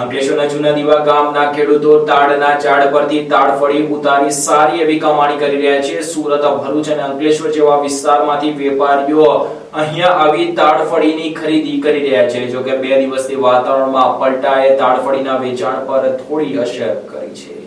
અંકલેશ્વરના જૂના દીવા ગામના ખેડૂતો તાડના ઝાડ પરથી તાડફળી ઉતારી સારી એવી કમાણી કરી રહ્યા છે. સુરત, ભરૂચ અને અંકલેશ્વર જેવા વિસ્તારમાંથી વેપારીઓ અહીંયા આવી તાડફળીની ખરીદી કરી રહ્યા છે. જોકે બે દિવસથી વાતાવરણમાં પલટાએ તાડફળીના વેચાણ પર થોડી અસર કરી છે.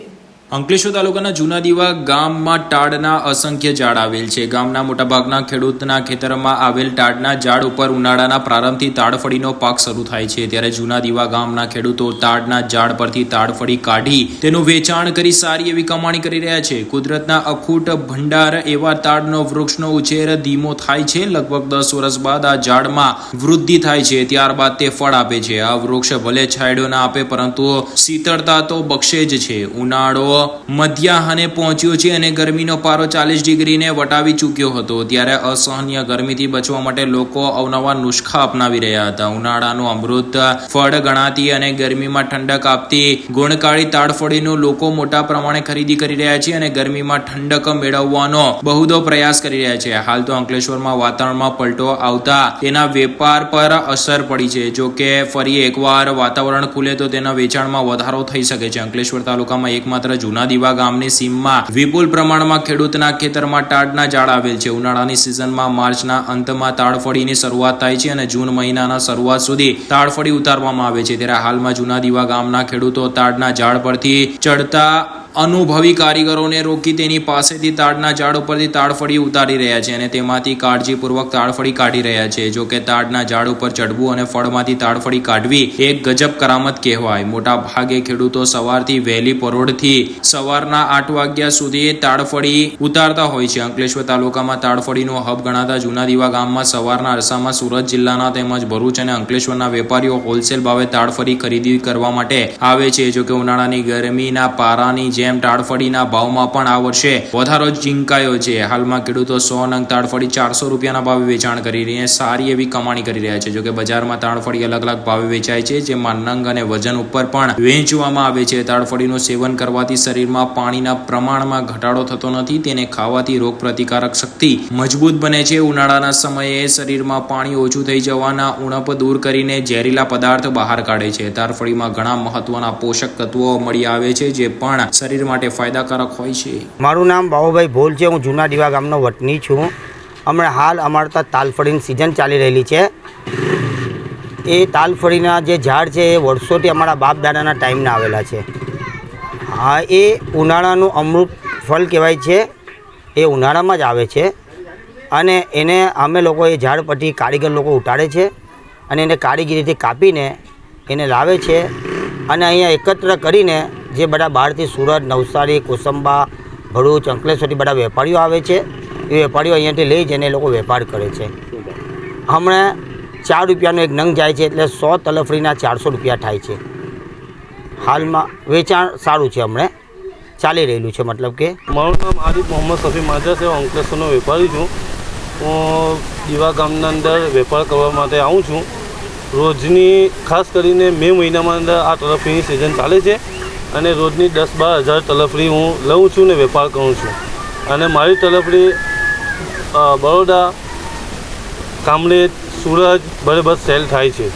અંકલેશ્વર તાલુકાના જૂના દીવા ગામમાં ટાળના અસંખ્ય ઝાડ આવેલ છે. ગામના મોટાભાગના ખેડૂતના ખેતરમાં આવેલ ટાળના ઝાડ ઉપર ઉનાળાના પ્રારંભથી તાડફળીનો પાક શરૂ થાય છે. ત્યારે જૂના દીવા ગામના ખેડૂતો તાડના ઝાડ પરથી તાડફળી કાઢી તેનું વેચાણ કરી સારી એવી કમાણી કરી રહ્યા છે. કુદરતના અખૂટ ભંડાર એવા તાડનો વૃક્ષનો ઉછેર ધીમો થાય છે. લગભગ દસ વર્ષ બાદ આ ઝાડમાં વૃદ્ધિ થાય છે. ત્યારબાદ તે ફળ આપે છે. આ વૃક્ષ ભલે છાંયડો ના આપે, પરંતુ શીતળતા તો બક્ષે જ છે. ઉનાળો મધ્યાહને પહોંચ્યો છે અને ગરમીનો પારો ચાલીસ ડિગ્રીને વટાવી ચૂક્યો હતો. ત્યારે અસહનીય ગરમીથી બચવા માટે લોકો અવનવા નુસ્ખા અપનાવી રહ્યા હતા. ઉનાળાનું અમૃત ફળ ગણાતી અને ગરમીમાં ઠંડક આપતી ગુણકાળી તાડફળીનું લોકો મોટા પ્રમાણે ખરીદી કરી રહ્યા છે અને ગરમીમાં ઠંડક મેળવવાનો બહુદો પ્રયાસ કરી રહ્યા છે. હાલ તો અંકલેશ્વરમાં વાતાવરણમાં પલટો આવતા તેના વેપાર પર અસર પડી છે. જો કે ફરી એકવાર વાતાવરણ ખુલે તો તેના વેચાણમાં વધારો થઈ શકે છે. અંકલેશ્વર તાલુકામાં એકમાત્ર જૂના દીવા ગામની સીમમાં વિપુલ પ્રમાણમાં ખેડૂતના ખેતરમાં ટાડના ઝાડ આવેલ છે. ઉનાળાની સિઝનમાં માર્ચના અંતમાં તાડફળીની શરૂઆત થાય છે અને જૂન મહિનાના શરૂઆત સુધી તાડફળી ઉતારવામાં આવે છે. ત્યારે હાલમાં જુનાદીવા ગામના ખેડૂતો તાડના ઝાડ પરથી ચડતા અનુભવી કારીગરોને રોકી તેની પાસેથી તાડના ઝાડ ઉપરથી તાડફળી ઉતારી રહ્યા છે અને તેમાંથી કાળજીપૂર્વક તાડફળી કાઢી રહ્યા છે. જો કે તાડના ઝાડ ઉપર ચડવું અને ફળમાંથી તાડફળી કાઢવી એક ગજબ કરામત કહેવાય. મોટા ભાગે ખેડૂતો સવારથી વહેલી પરોઢથી સવારના આઠ વાગ્યા સુધી તાડફળી ઉતારતા હોય છે. અંકલેશ્વર તાલુકામાં તાડફળીનો હબ ગણાતા જૂના દીવા ગામમાં સવારના અરસામાં સુરત જિલ્લાના તેમજ ભરૂચ અને અંકલેશ્વરના વેપારીઓ હોલસેલ ભાવે તાડફળી ખરીદી કરવા માટે આવે છે. જો કે ઉનાળાની ગરમીના પારાની જેમ તાડફળીના ભાવમાં પણ આ વર્ષે વધારો ઝીંકાયો છે. હાલમાં ખેડૂતો સો નંગ તાડફળી ચારસો રૂપિયાના ભાવે વેચાણ કરી રહી સારી એવી કમાણી કરી રહ્યા છે. જોકે બજારમાં તાડફળી અલગ અલગ ભાવે વેચાય છે, જેમાં નંગ અને વજન ઉપર પણ વેચવામાં આવે છે. તાડફળીનું સેવન કરવાથી શરીરમાં પાણીના પ્રમાણમાં ઘટાડો થતો નથી, તેને ખાવાથી રોગ પ્રતિકારક શક્તિ મજબૂત બને છે. ઉનાળાના સમયે શરીરમાં પાણી ઓછું થઈ જવાના ઉણપ દૂર કરીને ઝેરીલા પદાર્થ બહાર કાઢે છે. તાડફળીમાં ઘણા મહત્વના પોષક તત્વો મળી આવે છે, જે પણ શરીર માટે ફાયદાકારક હોય છે. મારું નામ બાબુભાઈ ભોલ છે, હું જૂના દીવા ગામનો વતની છું. હમણાં હાલ અમારે ત્યાં તાલફળીની સિઝન ચાલી રહેલી છે. એ તાલફળીના જે ઝાડ છે, એ વર્ષોથી અમારા બાપ દાદાના ટાઈમના આવેલા છે. હા, એ ઉનાળાનું અમૃત ફળ કહેવાય છે. એ ઉનાળામાં જ આવે છે. અને એને અમે લોકો એ ઝાડ પરથી કારીગર લોકો ઉતારે છે. અને એને કારીગીરીથી કાપીને એને લાવે છે. અને અહીંયા એકત્ર કરીને જે બધા બહારથી સુરત, નવસારી, કોસંબા, ભરૂચ, અંકલેશ્વરથી બધા વેપારીઓ આવે છે. એ વેપારીઓ અહીંયાથી લઈ જઈને લોકો વેપાર કરે છે. હમણાં ચાર રૂપિયાનો એક નંગ જાય છે એટલે સો તલફડીના ચારસો રૂપિયા થાય છે. હાલમાં વેચાણ સારું છે હમણાં. ચાલી રહેલું છે મતલબ કે. મારું નામ આરિફ મોહમ્મદ સફી માજા છે. અંકલેશ્વરનો વેપારી છું. હું દીવા ગામના અંદર વેપાર કરવા માટે આવું છું. રોજની ખાસ કરીને મે મહિનામાં અંદર આ તરફની સિઝન ચાલે છે. અને રોજની દસ બાર હજાર તલફડી હું લઉં છું ને વેપાર કરું છું. અને મારી તલફડી બરોડા કામરેજ સુરત બરાબર સેલ થાય છે.